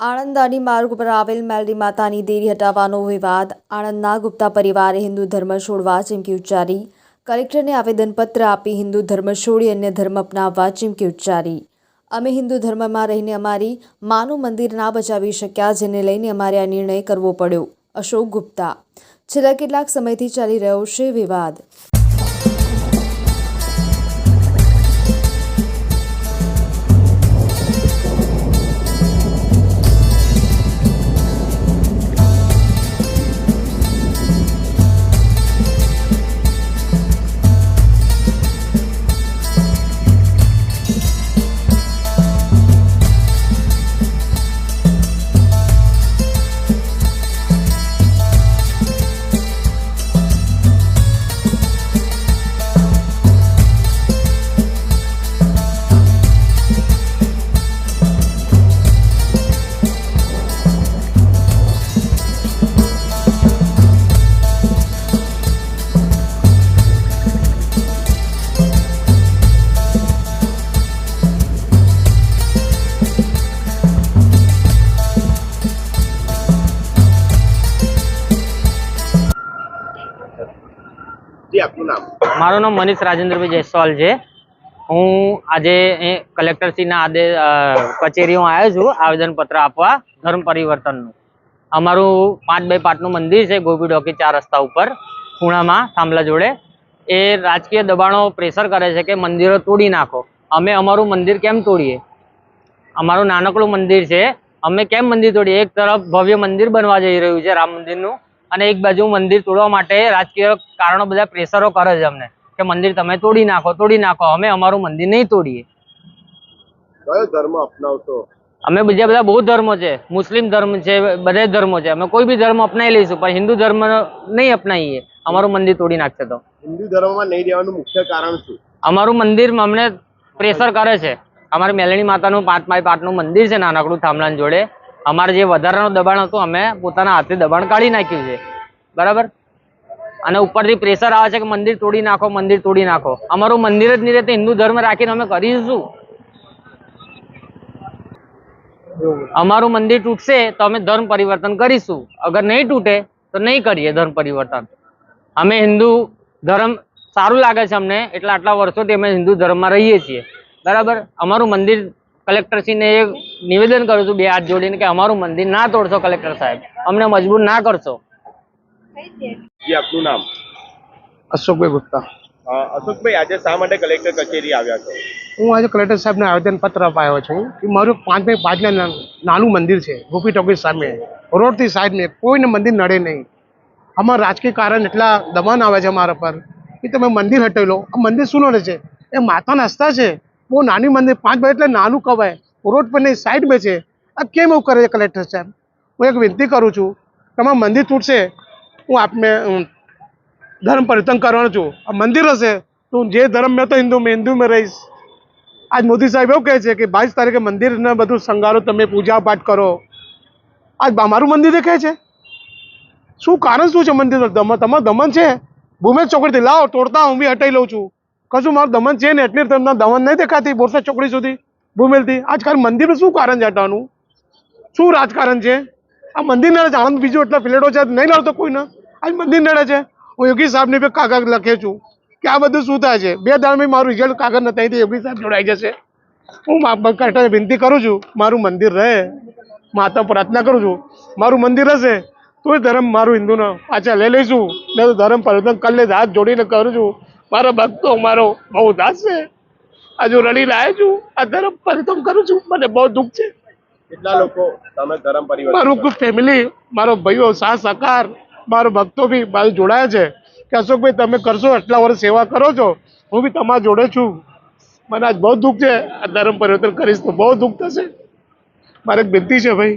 આણંદાની માર્ગ ઉપર આવેલ મેલડી માતાની દેરી હટાવવાનો વિવાદ. આણંદના ગુપ્તા પરિવારે હિન્દુ ધર્મ છોડવા ચીમકી ઉચ્ચારી. કલેક્ટરને આવેદનપત્ર આપી હિન્દુ ધર્મ છોડી અન્ય ધર્મ અપનાવવા ચીમકી ઉચ્ચારી. અમે હિન્દુ ધર્મમાં રહીને અમારી માનું મંદિર ના બચાવી શક્યા જેને લઈને અમારે આ નિર્ણય કરવો પડ્યો. અશોક ગુપ્તા. છેલ્લા કેટલાક સમયથી ચાલી રહ્યો છે વિવાદ. મારું નામ મનીષ રાજેન્દ્રભાઈ જયસ્વાલ છે. હું આજે કલેક્ટરશ્રીના આદે અ, કચેરી હું આવ્યો છું આવેદનપત્ર આપવા ધર્મ પરિવર્તનનું. અમારું પાંચ બાય પાંચનું મંદિર છે ગોપી ડોકી ચાર રસ્તા ઉપર ખૂણામાં થાંભલા જોડે. એ રાજકીય દબાણો પ્રેશર કરે છે કે મંદિરો તોડી નાખો. અમે અમારું મંદિર કેમ તોડીએ? અમારું નાનકડું મંદિર છે. અમે કેમ મંદિર તોડીએ? એક તરફ ભવ્ય મંદિર બનવા જઈ રહ્યું છે રામ મંદિરનું. અને એક બાજુ મંદિર તોડવા માટે રાજકીય કારણો બધા પ્રેશરો કરે છે અમને. કે મંદિર તમે તોડી નાખો તોડી નાખો અમે અમારું મંદિર નહીં તોડીએ. કયો ધર્મ અપનાવશો? અમે બીજા બધા બહુ ધર્મો છે મુસ્લિમ ધર્મ છે બધા ધર્મો છે અમે કોઈ બી ધર્મ અપનાવી લઈશું પણ હિન્દુ ધર્મ નહીં અપનાવીએ. અમારું મંદિર તોડી નાખશે તો. હિન્દુ ધર્મમાં નહીં રહેવાનું મુખ્ય કારણ શું? અમારું મંદિર અમને પ્રેશર કરે છે. અમારે મેલણી માતાનું પાંચ બાય પાંચનું મંદિર છે નાનકડું થાંભલાન જોડે. અમારે જે વધારાનું દબાણ હતું, અમે પોતાના હાથે દબાણ કાઢી નાખ્યું છે. બરાબર? અને ઉપરથી પ્રેશર આવે છે કે મંદિર તોડી નાખો, મંદિર તોડી નાખો. અમારું મંદિર જ નહીં રહે તો હિન્દુ ધર્મ રાખીને અમે કરીશું અમારું મંદિર તૂટશે તો અમે ધર્મ પરિવર્તન કરીશું. અગર નહીં તૂટે, તો નહીં કરીએ ધર્મ પરિવર્તન. અમે હિન્દુ ધર્મ સારું લાગે છે અમને, એટલા આટલા વર્ષોથી અમે હિન્દુ ધર્મમાં રહીએ છીએ. બરાબર? અમારું મંદિર કલેક્ટરશ્રીને એક નિવેદન કરું છું બે હાથ જોડીને કે અમારું મંદિર ના તોડશો કલેક્ટર સાહેબ. અમને મજબૂર ના કરશો. આપનું નામ? અશોકભાઈ ગુપ્તા. અશોકભાઈ આજે શા માટે કલેક્ટર કચેરી આવ્યા છો? હું આજે કલેક્ટર સાહેબને આવેદનપત્ર અપાયો છું કે મારું પાંચ બાય પાંચના ના- નાનું મંદિર છે ગોપી ટોકીઝ સામે. રોડથી સાઈડને કોઈને મંદિર નડે નહીં. આમાં રાજકીય કારણ એટલા દબાણ આવે છે અમારા પર કે તમે મંદિર હટાવી લો. આ મંદિર શું નડે છે? એ માતાના હસ્તા છે. બહુ નાની મંદિર પાંચ બાય એટલે નાનું કહેવાય રોડ પરની સાઈડમાં છે. આ કેમ એવું કરે છે કલેક્ટર સાહેબ? હું એક વિનંતી કરું છું, તમારું મંદિર તૂટશે, હું આપને ધર્મ પરિવર્તન કરવાનો છું. આ મંદિર હશે, તો જે ધર્મ, મેં તો હિન્દુ, મેં હિન્દુમાં રહીશ. આજ મોદી સાહેબ એવું કહે છે કે બાવીસ તારીખે મંદિરને બધું શંગારો તમે પૂજા પાઠ કરો. આજ મારું મંદિર દેખાય છે? શું કારણ શું છે મંદિર તમારું દમન છે? ભૂમેશ ચોકડીથી લાવો, તોડતા હું બી હટાઈ લઉં છું. કશું મારું દમન છે ને? એટલી તમને દમન નહીં દેખાતી, બોરસા ચોકડી સુધી. ભૂમેલથી આજકાલ મંદિરનું શું કારણ છે હટાવવાનું શું રાજકારણ છે? આ મંદિર નડે છે આણંદ બીજું એટલા ફ્લેટો છે, નહીં નડતો કોઈને? આજ મંદિર નડે છે. હું યોગી સાહેબને બી કાગળ લખે છું કે આ બધું શું થાય છે? બે દાડમાં મારું રિઝલ્ટ કાગળ નથી, અહીંથી યોગી સાહેબ જોડાઈ જશે. હું કલેક્ટરને વિનંતી કરું છું, મારું મંદિર રહે. માતા પ્રાર્થના કરું છું, મારું મંદિર હશે. તોય ધર્મ મારું હિન્દુનો પાછા લઈ લઈશું. નહીં તો ધર્મ પરિવર્તન કરી લે હાથ જોડીને કરું છું. મારો ભક્તો મારો બહુ ઉદાસ છે. હજુ રડી લાય છું. આ ધર્મ પરિતમ કરું છું. મને બહુ દુઃખ છે. કેટલા લોકો તમે ધર્મ પરિવર્તન મારું ફેમિલી મારો ભાઈઓ સાથ સહકાર મારો ભક્તો બી મારી જોડાયા છે. કે અશોકભાઈ તમે કરશો એટલા વર્ષ સેવા કરો છો. હું બી તમારા જોડે છું. મને આજ બહુ દુઃખ છે. આ ધર્મ પરિવર્તન કરીશ તો બહુ દુઃખ થશે. મારે એક વિનંતી છે ભાઈ.